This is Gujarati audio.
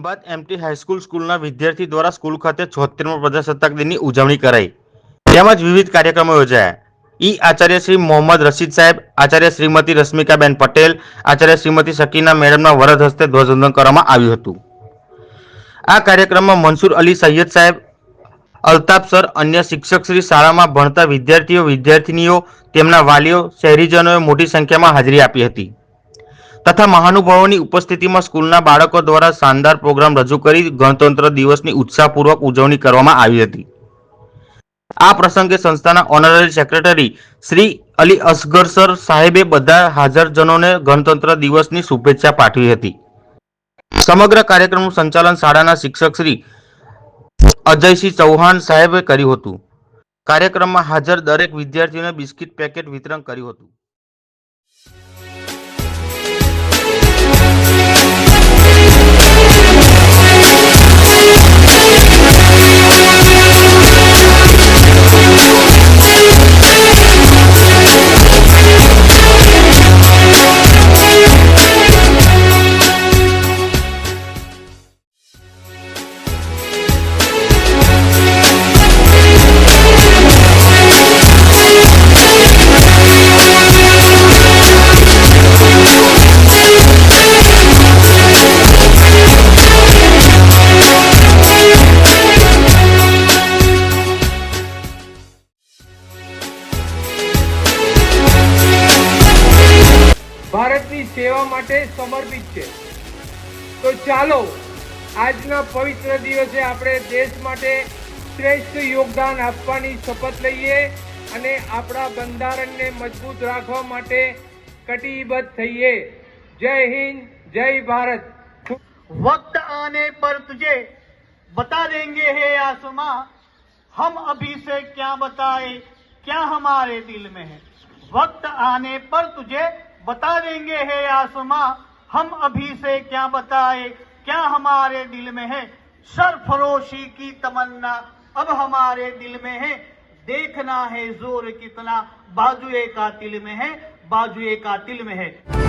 ખંભાત એમટી હાઈસ્કૂલ સ્કૂલના વિદ્યાર્થી દ્વારા સ્કૂલ ખાતે છોતેરમો પ્રજાસત્તાક દિનની ઉજવણી કરાઈ. તેમજ વિવિધ કાર્યક્રમો યોજાયા. ઈ આચાર્ય શ્રી મોહમ્મદ રશીદ સાહેબ, આચાર્ય શ્રીમતી રશ્મિકાબેન પટેલ, આચાર્ય શ્રીમતી શકીના મેડમના વરદ હસ્તે ધ્વજવંદન કરવામાં આવ્યું હતું. આ કાર્યક્રમમાં મનસુર અલી સૈયદ સાહેબ, અલ્તાફ સર, અન્ય શિક્ષક શ્રી શાળામાં ભણતા વિદ્યાર્થીઓ, વિદ્યાર્થિનીઓ, તેમના વાલીઓ, શહેરીજનોએ મોટી સંખ્યામાં હાજરી આપી હતી. તથા મહાનુભાવોની ઉપસ્થિતિમાં સ્કૂલના બાળકો દ્વારા શાનદાર પ્રોગ્રામ રજૂ કરી ગણતંત્ર દિવસની ઉત્સાહપૂર્વક ઉજવણી કરવામાં આવી હતી. આ પ્રસંગે સંસ્થાના honorary secretary Shri Ali Asgar sir સાહેબે બધા હાજરજનોને ગણતંત્ર દિવસની શુભેચ્છા પાઠવી હતી. સમગ્ર કાર્યક્રમનું સંચાલન શાળાના શિક્ષક શ્રી અજયસિંહ ચૌહાણ સાહેબે કર્યું હતું. કાર્યક્રમમાં હાજર દરેક વિદ્યાર્થીઓને બિસ્કિટ પેકેટ વિતરણ કર્યું હતું. ભારતની સેવા માટે સમર્પિત છે તો ચાલો આજના પવિત્ર દિવસે આપણે દેશ માટે શ્રેષ્ઠ યોગદાન આપવાની શપથ લઈએ અને આપણા બંધારણને મજબૂત રાખવા માટે કટિબદ્ધ થઈએ જય હિન્દ જય ભારત वक्त आने पर तुझे बता देंगे हे आसमां हम अभी से क्या बताए क्या हमारे दिल में है वक्त आने पर तुझे बता देंगे, हे आसमां, हम अभी से क्या बताए? क्या हमारे दिल में है सरफरोशी की तमन्ना? अब हमारे दिल में है, देखना है ज़ोर कितना? बाजुए का तिल में है, बाजुए का तिल में है।